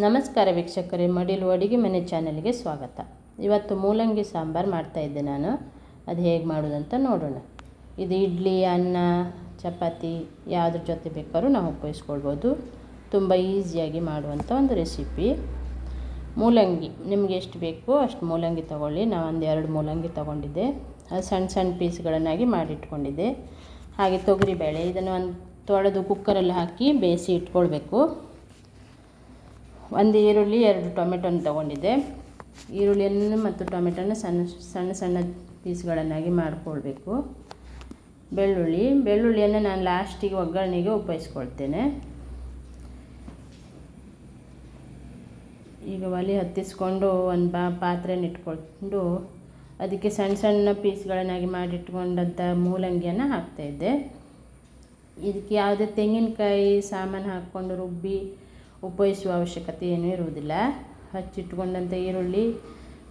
ನಮಸ್ಕಾರ ವೀಕ್ಷಕರೇ, ಮಡಿಲು ಅಡುಗೆ ಮನೆ ಚಾನಲ್ಗೆ ಸ್ವಾಗತ. ಇವತ್ತು ಮೂಲಂಗಿ ಸಾಂಬಾರು ಮಾಡ್ತಾಯಿದ್ದೆ ನಾನು. ಅದು ಹೇಗೆ ಮಾಡೋದಂತ ನೋಡೋಣ. ಇದು ಇಡ್ಲಿ, ಅನ್ನ, ಚಪಾತಿ, ಯಾವುದ್ರ ಜೊತೆ ಬೇಕಾದ್ರೂ ನಾವು ಉಪಯೋಗಿಸ್ಕೊಳ್ಬೋದು. ತುಂಬ ಈಸಿಯಾಗಿ ಮಾಡುವಂಥ ಒಂದು ರೆಸಿಪಿ. ಮೂಲಂಗಿ, ನಿಮಗೆ ಎಷ್ಟು ಬೇಕೋ ಅಷ್ಟು ಮೂಲಂಗಿ ತೊಗೊಳ್ಳಿ. ನಾವು ಒಂದು ಎರಡು ಮೂಲಂಗಿ ತೊಗೊಂಡಿದ್ದೆ. ಅದು ಸಣ್ಣ ಸಣ್ಣ ಪೀಸ್ಗಳನ್ನಾಗಿ ಮಾಡಿಟ್ಕೊಂಡಿದ್ದೆ. ಹಾಗೆ ತೊಗರಿಬೇಳೆ, ಇದನ್ನು ಒಂದು ತೊಳೆದು ಕುಕ್ಕರಲ್ಲಿ ಹಾಕಿ ಬೇಯಿಸಿ ಇಟ್ಕೊಳ್ಬೇಕು. ಒಂದು ಈರುಳ್ಳಿ, ಎರಡು ಟೊಮೆಟೊನ ತೊಗೊಂಡಿದ್ದೆ. ಈರುಳ್ಳಿಯನ್ನು ಮತ್ತು ಟೊಮೆಟೊನ ಸಣ್ಣ ಸಣ್ಣ ಸಣ್ಣ ಪೀಸ್ಗಳನ್ನಾಗಿ ಮಾಡಿಕೊಳ್ಬೇಕು. ಬೆಳ್ಳುಳ್ಳಿ, ಬೆಳ್ಳುಳ್ಳಿಯನ್ನು ನಾನು ಲಾಸ್ಟಿಗೆ ಒಗ್ಗರಣೆಗೆ ಉಪಯೋಗಿಸ್ಕೊಳ್ತೇನೆ ಈಗ ಒಲೆ ಹತ್ತಿಸ್ಕೊಂಡು ಒಂದು ಬಾ, ಪಾತ್ರೆನ ಇಟ್ಕೊಂಡು ಅದಕ್ಕೆ ಸಣ್ಣ ಸಣ್ಣ ಪೀಸ್ಗಳನ್ನಾಗಿ ಮಾಡಿಟ್ಕೊಂಡಂಥ ಮೂಲಂಗಿಯನ್ನು ಹಾಕ್ತಾಯಿದ್ದೆ ಇದಕ್ಕೆ ಯಾವುದೇ ತೆಂಗಿನಕಾಯಿ ಸಾಮಾನು ಹಾಕ್ಕೊಂಡು ರುಬ್ಬಿ ಉಪಯೋಗಿಸುವ ಅವಶ್ಯಕತೆ ಏನೂ ಇರುವುದಿಲ್ಲ. ಹಚ್ಚಿಟ್ಕೊಂಡಂಥ ಈರುಳ್ಳಿ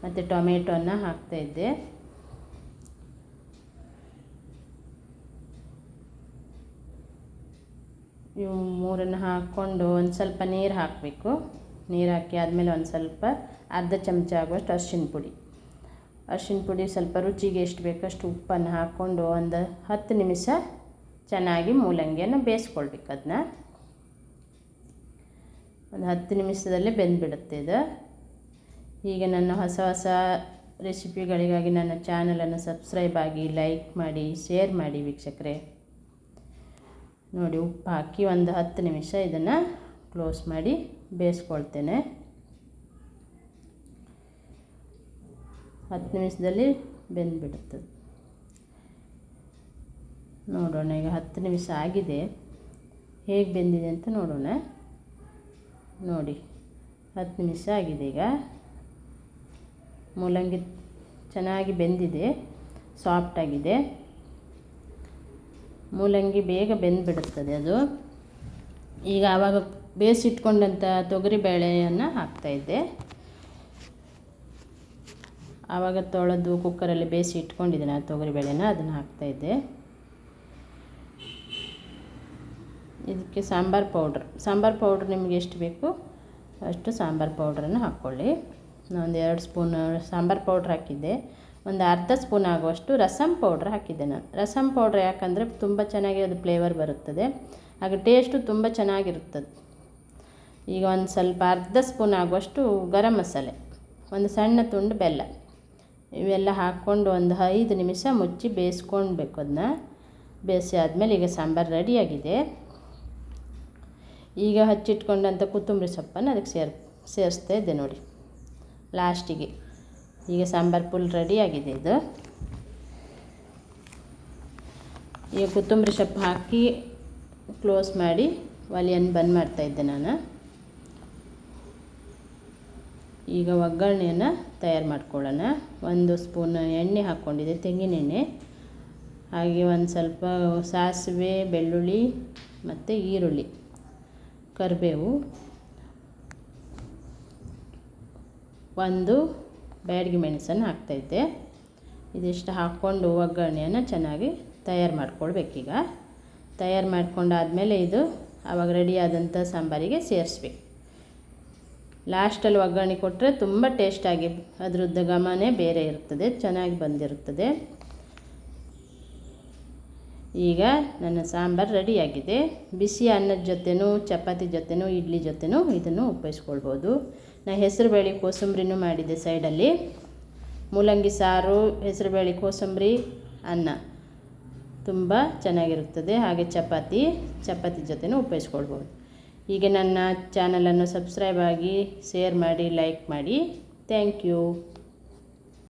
ಮತ್ತು ಟೊಮೆಟೊನ ಹಾಕ್ತಾಯಿದ್ದೆ ಇವು ಮೂರನ್ನು ಹಾಕ್ಕೊಂಡು ಒಂದು ಸ್ವಲ್ಪ ನೀರು ಹಾಕಬೇಕು. ನೀರು ಹಾಕಿ ಆದಮೇಲೆ ಒಂದು ಸ್ವಲ್ಪ ಅರ್ಧ ಚಮಚ ಆಗುವಷ್ಟು ಅರ್ಶಿನ ಪುಡಿ. ಅರ್ಶಿನ ಪುಡಿ ಸ್ವಲ್ಪ ರುಚಿಗೆ ಎಷ್ಟು ಬೇಕಷ್ಟು ಉಪ್ಪನ್ನು ಹಾಕ್ಕೊಂಡು ಒಂದು ಹತ್ತು ನಿಮಿಷ ಚೆನ್ನಾಗಿ ಮೂಲಂಗಿಯನ್ನು ಬೇಯಿಸ್ಕೊಳ್ಬೇಕು ಅದನ್ನ ಒಂದು ಹತ್ತು ನಿಮಿಷದಲ್ಲೇ ಬೆಂದುಬಿಡುತ್ತೆ ಇದು. ಹೀಗೆ ನನ್ನ ಹೊಸ ಹೊಸ ರೆಸಿಪಿಗಳಿಗಾಗಿ ನನ್ನ ಚಾನಲನ್ನು ಸಬ್ಸ್ಕ್ರೈಬ್ ಆಗಿ ಲೈಕ್ ಮಾಡಿ ಶೇರ್ ಮಾಡಿ ವೀಕ್ಷಕರೇ. ನೋಡಿ, ಉಪ್ಪು ಹಾಕಿ ಒಂದು ಹತ್ತು ನಿಮಿಷ ಇದನ್ನು ಕ್ಲೋಸ್ ಮಾಡಿ ಬೇಯಿಸ್ಕೊಳ್ತೇನೆ. ಹತ್ತು ನಿಮಿಷದಲ್ಲಿ ಬೆಂದುಬಿಡುತ್ತದೆ ನೋಡೋಣ, ಈಗ ಹತ್ತು ನಿಮಿಷ ಆಗಿದೆ. ಹೇಗೆ ಬೆಂದಿದೆ ಅಂತ ನೋಡೋಣ. ನೋಡಿ, ಹತ್ತು ನಿಮಿಷ ಆಗಿದೆ ಈಗ. ಮೂಲಂಗಿ ಚೆನ್ನಾಗಿ ಬೆಂದಿದೆ ಸಾಫ್ಟಾಗಿದೆ ಮೂಲಂಗಿ ಬೇಗ ಬೆಂದುಬಿಡುತ್ತದೆ ಅದು. ಈಗ ಆವಾಗ ಬೇಯಿಸಿಟ್ಕೊಂಡಂಥ ತೊಗರಿ ಬೇಳೆಯನ್ನು ಹಾಕ್ತಾಯಿದ್ದೆ ಆವಾಗ ತೊಳೆದು ಕುಕ್ಕರಲ್ಲಿ ಬೇಯಿಸಿ ಇಟ್ಕೊಂಡಿದ್ದೆ ಆ ತೊಗರಿಬೇಳೆನ ಅದನ್ನು ಹಾಕ್ತಾಯಿದ್ದೆ ಇದಕ್ಕೆ ಸಾಂಬಾರು ಪೌಡ್ರ್. ಸಾಂಬಾರು ಪೌಡ್ರ್ ನಿಮಗೆ ಎಷ್ಟು ಬೇಕು ಅಷ್ಟು ಸಾಂಬಾರು ಪೌಡ್ರನ್ನು ಹಾಕ್ಕೊಳ್ಳಿ. ಒಂದು ಎರಡು ಸ್ಪೂನ್ ಸಾಂಬಾರು ಪೌಡ್ರ್ ಹಾಕಿದ್ದೆ. ಒಂದು ಅರ್ಧ ಸ್ಪೂನ್ ಆಗುವಷ್ಟು ರಸಮ್ ಪೌಡ್ರ್ ಹಾಕಿದ್ದೆ ನಾನು. ರಸಮ್ ಪೌಡ್ರ್ ಯಾಕಂದರೆ ತುಂಬ ಚೆನ್ನಾಗಿ ಅದು ಫ್ಲೇವರ್ ಬರುತ್ತದೆ. ಹಾಗೆ ಟೇಸ್ಟು ತುಂಬ ಚೆನ್ನಾಗಿರುತ್ತದೆ. ಈಗ ಒಂದು ಸ್ವಲ್ಪ ಅರ್ಧ ಸ್ಪೂನ್ ಆಗುವಷ್ಟು ಗರಂ ಮಸಾಲೆ, ಒಂದು ಸಣ್ಣ ತುಂಡು ಬೆಲ್ಲ. ಇವೆಲ್ಲ ಹಾಕ್ಕೊಂಡು ಒಂದು ಐದು ನಿಮಿಷ ಮುಚ್ಚಿ ಬೇಯಿಸ್ಕೊಳ್ಬೇಕು ಅದನ್ನ. ಬೇಯಿಸಿ ಆದಮೇಲೆ ಈಗ ಸಾಂಬಾರು ರೆಡಿಯಾಗಿದೆ ಈಗ ಹಚ್ಚಿಟ್ಕೊಂಡಂಥ ಕೊತ್ತಂಬರಿ ಸೊಪ್ಪನ್ನು ಅದಕ್ಕೆ ಸೇರ್ ಸೇರಿಸ್ತಾ ಇದ್ದೆ ನೋಡಿ. ಲಾಸ್ಟಿಗೆ ಈಗ ಸಾಂಬಾರು ಫುಲ್ ಆಗಿದೆ ಇದು. ಈಗ ಕೊತ್ತಂಬರಿ ಸೊಪ್ಪು ಹಾಕಿ ಕ್ಲೋಸ್ ಮಾಡಿ ಒಲೆಯನ್ನು ಬಂದ್ ಮಾಡ್ತಾಯಿದ್ದೆ ನಾನು. ಈಗ ಒಗ್ಗರಣೆಯನ್ನು ತಯಾರು ಮಾಡ್ಕೊಳ್ಳೋಣ. ಒಂದು ಸ್ಪೂನ್ ಎಣ್ಣೆ ಹಾಕ್ಕೊಂಡಿದ್ದೆ, ತೆಂಗಿನ ಎಣ್ಣೆ. ಹಾಗೆ ಒಂದು ಸ್ವಲ್ಪ ಸಾಸಿವೆ, ಬೆಳ್ಳುಳ್ಳಿ ಮತ್ತು ಈರುಳ್ಳಿ. ಕರಿಬೇವು. ಒಂದು ಬ್ಯಾಡಗಿ ಮೆಣಸನ್ನು ಹಾಕ್ತೈತೆ ಇದಿಷ್ಟು ಹಾಕ್ಕೊಂಡು ಒಗ್ಗರಣೆಯನ್ನು ಚೆನ್ನಾಗಿ ತಯಾರು ಮಾಡ್ಕೊಳ್ಬೇಕೀಗ. ತಯಾರು ಮಾಡ್ಕೊಂಡಾದಮೇಲೆ ಇದು ಆವಾಗ ರೆಡಿಯಾದಂಥ ಸಾಂಬಾರಿಗೆ ಸೇರಿಸ್ಬೇಕು. ಲಾಸ್ಟಲ್ಲಿ ಒಗ್ಗರಣೆ ಕೊಟ್ಟರೆ ತುಂಬ ಟೇಸ್ಟಾಗಿ ಅದ್ರದ್ದು ಘಮನೇ ಬೇರೆ ಇರ್ತದೆ, ಚೆನ್ನಾಗಿ ಬಂದಿರುತ್ತದೆ. ಈಗ ನನ್ನ ಸಾಂಬಾರು ರೆಡಿಯಾಗಿದೆ. ಬಿಸಿ ಅನ್ನದ ಜೊತೆನೂ, ಚಪಾತಿ ಜೊತೆನೂ, ಇಡ್ಲಿ ಜೊತೆನೂ ಇದನ್ನು ಉಪಯೋಗಿಸ್ಕೊಳ್ಬೋದು ನಾನು ಹೆಸರುಬೇಳೆ ಕೋಸಂಬರಿನೂ ಮಾಡಿದ್ದೆ ಸೈಡಲ್ಲಿ. ಮೂಲಂಗಿ ಸಾರು, ಹೆಸರುಬೇಳೆ ಕೋಸಂಬರಿ, ಅನ್ನ. ತುಂಬ ಚೆನ್ನಾಗಿರುತ್ತದೆ. ಹಾಗೆ ಚಪಾತಿ ಚಪಾತಿ ಜೊತೆನೂ ಉಪಯೋಗಿಸ್ಕೊಳ್ಬೋದು ಹೀಗೆ ನನ್ನ ಚಾನಲನ್ನು ಸಬ್ಸ್ಕ್ರೈಬ್ ಆಗಿ, ಶೇರ್ ಮಾಡಿ, ಲೈಕ್ ಮಾಡಿ. Thank you.